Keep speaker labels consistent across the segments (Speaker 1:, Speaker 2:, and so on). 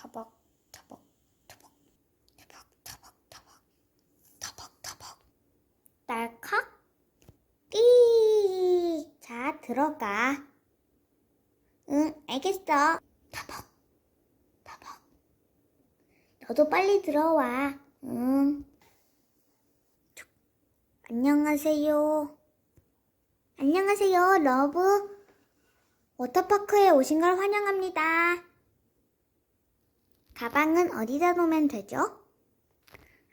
Speaker 1: 터벅 터벅 터벅 터벅 터벅 터벅 터벅 터벅 딸칵 끼. 자 들어가. 응 알겠어. 터벅 터벅. 너도 빨리 들어와. 응. 안녕하세요. 안녕하세요, 러브. 워터파크에 오신 걸 환영합니다. 가방은 어디다 놓으면 되죠?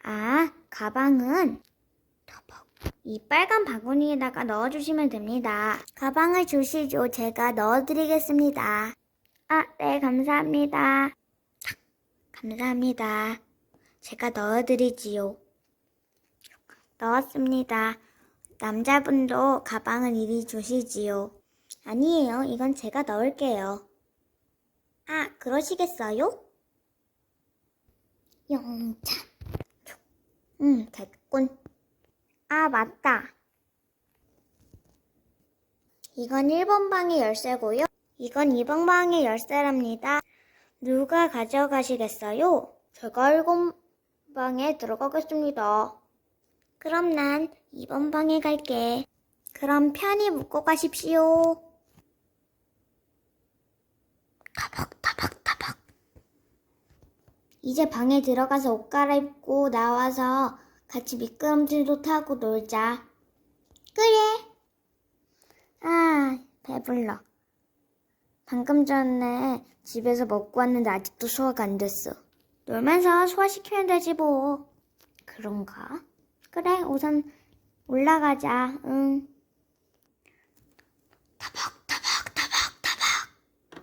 Speaker 1: 아, 가방은. 이 빨간 바구니에다가 넣어주시면 됩니다. 가방을 주시죠. 제가 넣어드리겠습니다. 아, 네, 감사합니다. 탁, 감사합니다. 제가 넣어드리지요. 넣었습니다. 남자분도 가방을 이리 주시지요. 아니에요. 이건 제가 넣을게요. 아, 그러시겠어요? 영차. 응, 됐군. 아, 맞다. 이건 1번 방의 열쇠고요. 이건 2번 방의 열쇠랍니다. 누가 가져가시겠어요? 제가 1번 방에 들어가겠습니다. 그럼 난 2번 방에 갈게. 그럼 편히 묵고 가십시오. 타박. 이제 방에 들어가서 옷 갈아입고 나와서 같이 미끄럼틀도 타고 놀자. 그래. 아, 배불러. 방금 전에 집에서 먹고 왔는데 아직도 소화가 안 됐어. 놀면서 소화시키면 되지 뭐. 그런가? 그래, 우선 올라가자. 응. 타박, 타박, 타박, 타박.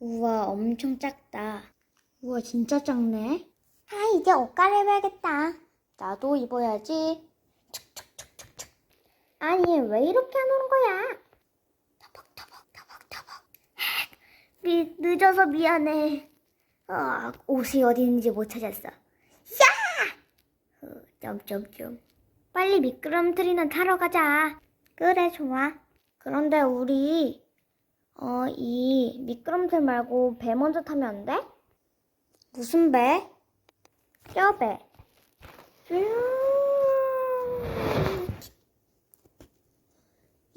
Speaker 1: 우와, 엄청 작다. 우와, 진짜 작네. 아, 이제 옷 갈아입어야겠다. 나도 입어야지. 툭툭툭툭툭. 아니, 왜 이렇게 안 오는 거야? 타박, 타박. 미, 늦어서 미안해. 아, 옷이 어디 있는지 못 찾았어. 야! 어, 점점점. 빨리 미끄럼틀이나 타러 가자. 그래, 좋아. 그런데 우리, 어, 이 미끄럼틀 말고 배 먼저 타면 안 돼? 무슨 배? 뼈배.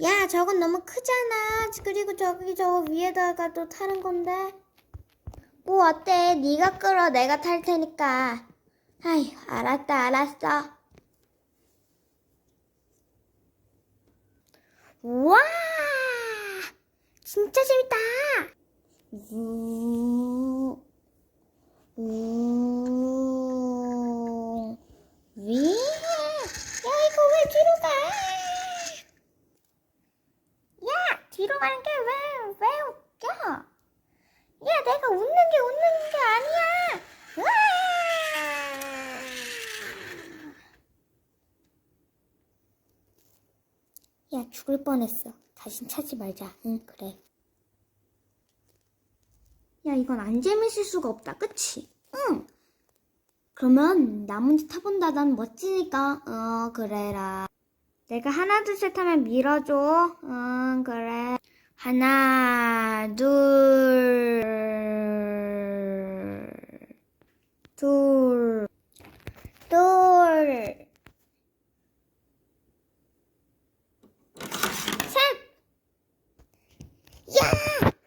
Speaker 1: 야, 저건 너무 크잖아. 그리고 저기 저 위에다가 또 타는 건데. 뭐 어때? 네가 끌어. 내가 탈 테니까. 아휴, 알았다, 알았어. 우와! 진짜 재밌다! 우, 우, 위? 야, 이거 왜 뒤로 가? 야, 뒤로 가는 게 왜, 왜 웃겨? 야, 내가 웃는 게 웃는 게 아니야! 으아! 야, 죽을 뻔했어. 다신 차지 말자. 응, 그래. 야, 이건 안 재밌을 수가 없다. 그치? 응. 그러면 나 먼저 타본다. 난 멋지니까. 어, 그래라. 내가 하나, 둘, 셋 하면 밀어줘. 응, 그래. 하나, 둘, 둘, 둘, 셋! 야!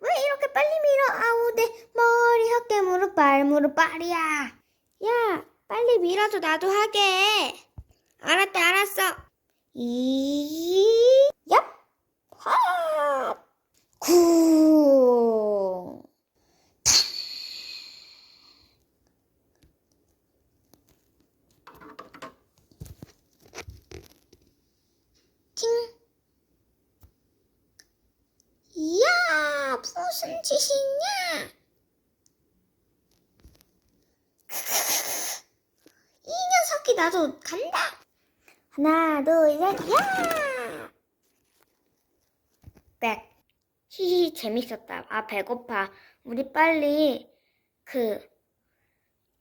Speaker 1: 왜 이렇게 빨리 밀어? 아우, 내 머리, 헛개, 무릎, 발, 무릎, 발이야. 야, 빨리 밀어줘. 나도 하게. 알았다, 알았어. 이, 얍! 하! 구! 팅! 이야, 무슨 짓이냐? 이 녀석이 나도 간다. 하나, 둘, 셋, 야! 백. 히히, 재밌었다. 아, 배고파. 우리 빨리, 그,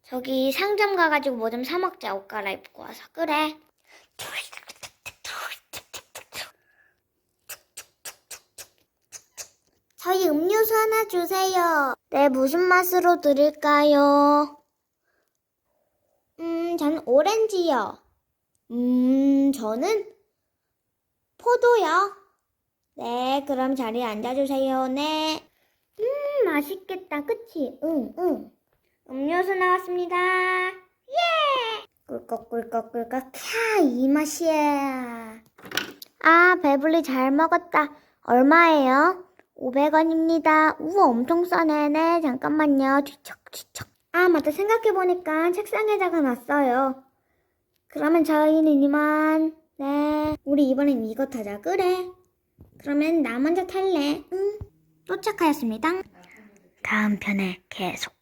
Speaker 1: 저기 상점 가가지고 뭐 좀 사 먹자. 옷 갈아입고 와서. 그래. 음료수 하나 주세요. 네, 무슨 맛으로 드릴까요? 음, 전 오렌지요. 음, 저는 포도요. 네, 그럼 자리에 앉아주세요. 네. 음, 맛있겠다. 그치? 응, 응. 음료수 나왔습니다. 예! 꿀꺽꿀꺽꿀꺽. 캬, 이 맛이야. 아, 배불리 잘 먹었다. 얼마예요? 500원입니다. 우와, 엄청 싸네. 네, 잠깐만요. 뒤척, 뒤척. 아, 맞다. 생각해보니까 책상에 적어놨어요. 그러면 저희는 이만. 네. 우리 이번엔 이거 타자. 그래. 그러면 나 먼저 탈래. 응. 도착하였습니다. 다음 편에 계속.